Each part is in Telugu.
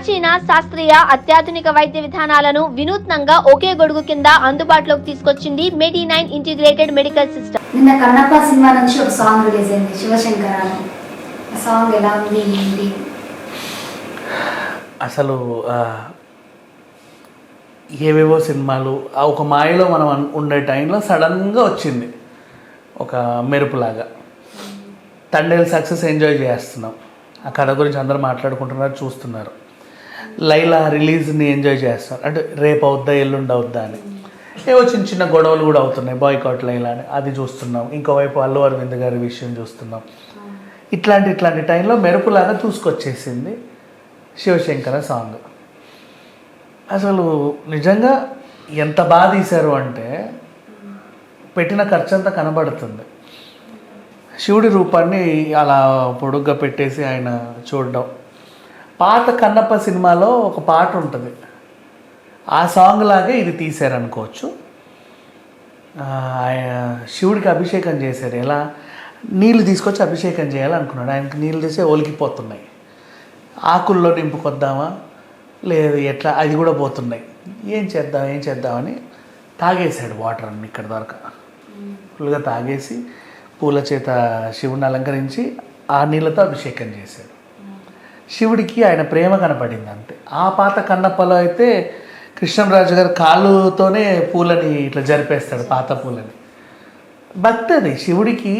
ప్రాచీన శాస్త్రీయ అత్యాధునిక వైద్య విధానాలను వినూత్నంగా ఒకే గొడుగు కింద అందుబాటులోకి తీసుకొచ్చింది Medi nine integrated medical system నిన్న కన్నప్ప సినిమా నుంచి ఒక సాంగ్ రిలీజ్ అయింది శివశంకర ఆ సాంగ్ ఎలా ఉంది ఏంటి? అసలు ఆ, ఏవేవో సినిమాలు ఆ ఒక మాయలో మనం ఉండే టైంలో సడన్గా వచ్చింది. ఒక మెరుపులాగా. తండేలు సక్సెస్ ఎంజాయ్ చేస్తున్నాం. ఆ కథ గురించి అందరూ మాట్లాడుకుంటున్నారు చూస్తున్నారు. లైలా రిలీజ్ని ఎంజాయ్ చేస్తారు. అంటే రేపు అవుద్దా ఎల్లుండి అవుద్దా అని. ఏవో చిన్న చిన్న గొడవలు కూడా అవుతున్నాయి. బాయ్కాట్ లైలా అని. అది చూస్తున్నాం. ఇంకోవైపు అల్లు అరవింద్ గారి విషయం చూస్తున్నాం. ఇట్లాంటి ఇట్లాంటి టైంలో మెరుపులాగా చూసుకొచ్చేసింది శివశంకర సాంగ్. అసలు నిజంగా ఎంత బాగా తీశారు అంటే పెట్టిన ఖర్చు అంతా కనబడుతుంది. శివుడి రూపాన్ని అలా పొడుగ్గా పెట్టేసి ఆయన చూడడం. పాత కన్నప్ప సినిమాలో ఒక పాట ఉంటుంది. ఆ సాంగ్ లాగే ఇది తీశారనుకోవచ్చు. ఆ, శివుడికి అభిషేకం చేశారు. ఎలా? నీళ్ళు తీసుకొచ్చి అభిషేకం చేయాలనుకున్నాడు. ఆయనకి నీళ్ళు తీసే ఒలికిపోతున్నాయి. ఆకుల్లో నింపుకొద్దామా? లేదు ఎట్లా? అది కూడా పోతున్నాయి. ఏం చేద్దాం ఏం చేద్దామని తాగేశాడు వాటర్ అన్ని ఇక్కడ దాకా. ఫుల్గా తాగేసి పూల చేత శివుని అలంకరించి ఆ నీళ్ళతో అభిషేకం చేశాడు. శివుడికి ఆయన ప్రేమ కనపడింది అంతే. ఆ పాత కన్నప్పలో అయితే కృష్ణరాజు గారు కాళ్ళుతోనే పూలని ఇట్లా జరిపేస్తాడు పాత పూలని. భక్తి అది శివుడికి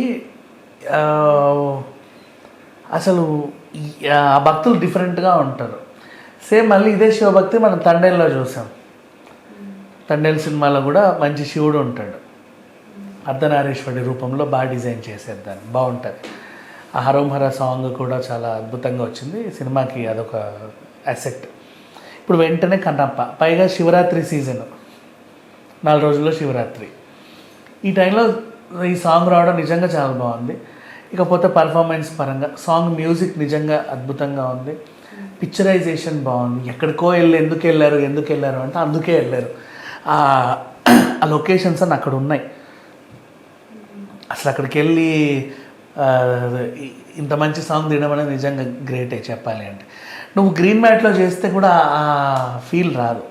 అసలు ఆ భక్తులు డిఫరెంట్గా ఉంటారు. సేమ్ మళ్ళీ ఇదే శివభక్తి మనం తండేల్లో చూసాం. తండేల్ సినిమాలో కూడా మంచి శివుడు ఉంటాడు. అర్ధనారీశ్వరుడి రూపంలో బాగా డిజైన్ చేసేద్దాన్ని దాన్ని బాగుంటుంది. ఆ సాంగ్ కూడా చాలా అద్భుతంగా వచ్చింది. సినిమాకి అదొక అసెట్ ఇప్పుడు వెంటనే కన్నప్ప. పైగా శివరాత్రి సీజన్. నాలుగు రోజుల్లో శివరాత్రి. ఈ టైంలో ఈ సాంగ్ రావడం నిజంగా చాలా బాగుంది. ఇకపోతే పర్ఫార్మెన్స్ పరంగా సాంగ్ మ్యూజిక్ నిజంగా అద్భుతంగా ఉంది. పిక్చరైజేషన్ బాగుంది. ఎక్కడికో వెళ్ళి ఎందుకు వెళ్ళారు ఎందుకు వెళ్ళారు అంటే అందుకే వెళ్ళారు. ఆ ఆ లొకేషన్స్ అని అక్కడ ఉన్నాయి. అసలు అక్కడికి వెళ్ళి ఇంత మంచి సాంగ్ తీయడం అనేది నిజంగా గ్రేటే చెప్పాలి అంటే. నువ్వు గ్రీన్ మ్యాట్లో చేస్తే కూడా ఆ ఫీల్ రాదు.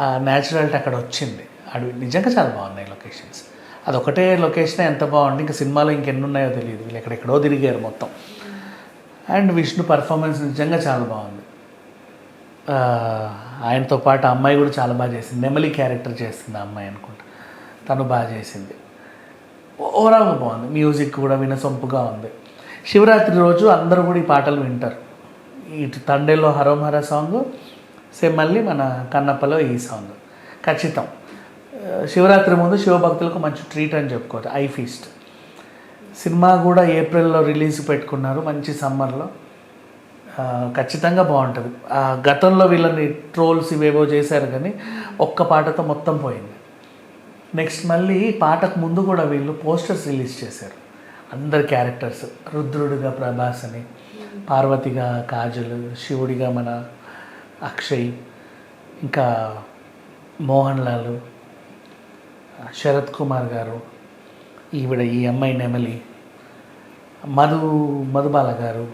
ఆ న్యాచురాలిటీ అక్కడ వచ్చింది. అడవి నిజంగా చాలా బాగున్నాయి లొకేషన్స్ అదొకటే లొకేషన్ ఎంత బాగుంది ఇంకా సినిమాలో ఇంకెన్ని ఉన్నాయో తెలియదు. వీళ్ళు ఎక్కడెక్కడో తిరిగారు మొత్తం. అండ్ విష్ణు పర్ఫార్మెన్స్ నిజంగా చాలా బాగుంది. ఆయనతో పాటు అమ్మాయి కూడా చాలా బాగా చేసింది. నెమలి క్యారెక్టర్ చేస్తుంది ఆ అమ్మాయి అనుకుంటా. తను బాగా చేసింది. ఓవరాల్గా బాగుంది. మ్యూజిక్ కూడా వినసొంపుగా ఉంది. శివరాత్రి రోజు అందరూ కూడా ఈ పాటలు వింటారు. ఇటు తండేలో హరోమహర సాంగ్ సేమ్ మళ్ళీ మన కన్నప్పలో ఈ సాంగ్. ఖచ్చితం. శివరాత్రి ముందు శివభక్తులకు మంచి ట్రీట్ అని చెప్పుకోవచ్చు. I feast. సినిమా కూడా ఏప్రిల్లో రిలీజ్ పెట్టుకున్నారు మంచి సమ్మర్లో. ఖచ్చితంగా బాగుంటుంది. ఆ, గతంలో వీళ్ళని ట్రోల్స్ ఇవేవో చేశారు కానీ ఒక్క పాటతో మొత్తం పోయింది. నెక్స్ట్ మళ్ళీ పాటకు ముందు కూడా వీళ్ళు పోస్టర్స్ రిలీజ్ చేశారు. అందరి క్యారెక్టర్స్ రుద్రుడిగా ప్రభాస్ అని పార్వతిగా కాజల్ శివుడిగా మన అక్షయ్ ఇంకా మోహన్ లాల్ శరత్ కుమార్ గారు ఈవిడ ఈ అమ్మాయి నెమలి మధు మధుబాల గారు.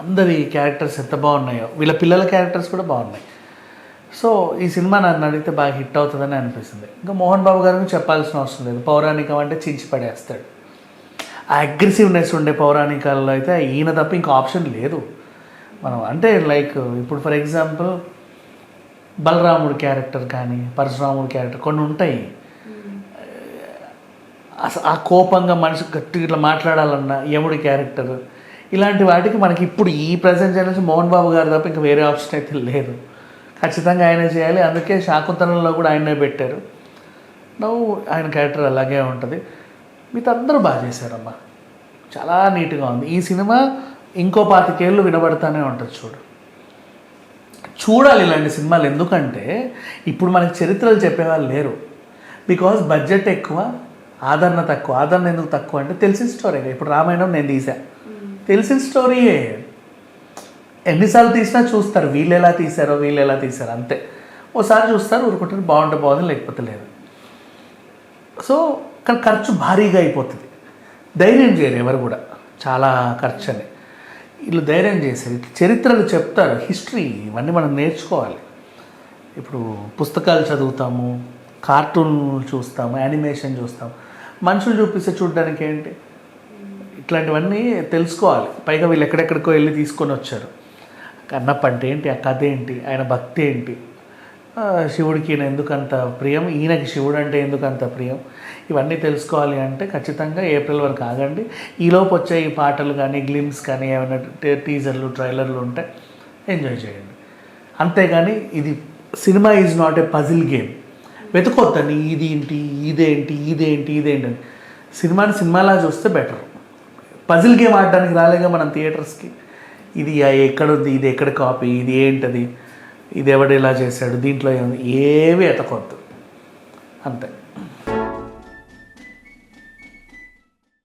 అందరి క్యారెక్టర్స్ ఎంత బాగున్నాయో వీళ్ళ పిల్లల క్యారెక్టర్స్ కూడా బాగున్నాయి. సో ఈ సినిమా నన్ను అడిగితే బాగా హిట్ అవుతుందని అనిపిస్తుంది. ఇంకా మోహన్ బాబు గారు గురించి చెప్పాల్సిన అవసరం లేదు. పౌరాణికం అంటే చించి పడేస్తాడు. ఆ అగ్రెసివ్నెస్ ఉండే పౌరాణికాల్లో అయితే ఈయన తప్ప ఇంకో ఆప్షన్ లేదు. మనం అంటే లైక్ ఇప్పుడు ఫర్ ఎగ్జాంపుల్ బలరాముడు క్యారెక్టర్ కానీ పరశురాముడు క్యారెక్టర్ కొన్ని ఉంటాయి. అసలు ఆ కోపంగా మనిషి గట్టిగా ఇట్లా మాట్లాడాలన్న యముడి క్యారెక్టర్ ఇలాంటి వాటికి మనకి ఇప్పుడు ఈ ప్రజెంట్ జనరేషన్ మోహన్ బాబు గారు తప్ప ఇంకా వేరే ఆప్షన్ అయితే లేదు. ఖచ్చితంగా ఆయనే చేయాలి. అందుకే శాకుంతలంలో కూడా ఆయనే పెట్టారు. నవ్వు ఆయన క్యారెక్టర్ అలాగే ఉంటుంది. మీతో అందరూ బాగా చేశారమ్మా. చాలా నీట్గా ఉంది. ఈ సినిమా ఇంకో పాతికేళ్ళు వినబడతానే ఉంటుంది చూడు. చూడాలి ఇలాంటి సినిమాలు ఎందుకంటే ఇప్పుడు మనకి చరిత్రలు చెప్పేవాళ్ళు లేరు. బికాజ్ బడ్జెట్ ఎక్కువ ఆదరణ తక్కువ. ఆదరణ ఎందుకు తక్కువ అంటే తెలిసిన స్టోరీ ఇప్పుడు రామాయణం నేను తీసా. తెలిసిన స్టోరీయే. ఎన్నిసార్లు తీసినా చూస్తారు వీళ్ళు ఎలా తీశారో వీళ్ళు ఎలా తీశారో అంతే. ఓసారి చూస్తారు ఊరుకుంటారు బాగుంటే బాగుంది లేకపోతే లేదు. సో కానీ ఖర్చు భారీగా అయిపోతుంది. ధైర్యం చేయరు ఎవరు కూడా. చాలా ఖర్చు అని. వీళ్ళు ధైర్యం చేశారు చరిత్రలు చెప్తారు హిస్టరీ ఇవన్నీ మనం నేర్చుకోవాలి. ఇప్పుడు పుస్తకాలు చదువుతాము కార్టూన్లు చూస్తాము యానిమేషన్ చూస్తాము. మనుషులు చూపిస్తే చూడడానికి ఏంటి ఇట్లాంటివన్నీ తెలుసుకోవాలి. పైగా వీళ్ళు ఎక్కడెక్కడికో వెళ్ళి తీసుకొని వచ్చారు. కన్నప్ప అంటే ఏంటి? ఆ కథ ఏంటి? ఆయన భక్తి ఏంటి? శివుడికి ఈయన ప్రియం? ఈయనకి శివుడు అంటే ఎందుకంత ప్రియం? ఇవన్నీ తెలుసుకోవాలి అంటే ఖచ్చితంగా ఏప్రిల్ వరకు ఆగండి. ఈలోపు వచ్చే ఈ పాటలు కానీ గ్లిమ్స్ కానీ ఏమైనా టే- టీజర్లు ట్రైలర్లు ఉంటే ఎంజాయ్ చేయండి. అంతేగాని ఇది cinema is not a puzzle game. వెతుకోవద్దని ఇది ఏంటి? ఇదేంటి ఇదేంటి ఇదేంటి అని సినిమాని సినిమాలా చూస్తే బెటర్. పజిల్ గేమ్ ఆడడానికి రాలేగా మనం థియేటర్స్కి? ఇది ఎక్కడుంది ఇది ఎక్కడ కాపీ ఇది ఏంటది ఇది ఎవడు ఇలా చేశాడు దీంట్లో ఏమి ఏవి ఎతకొద్దు. అంతే.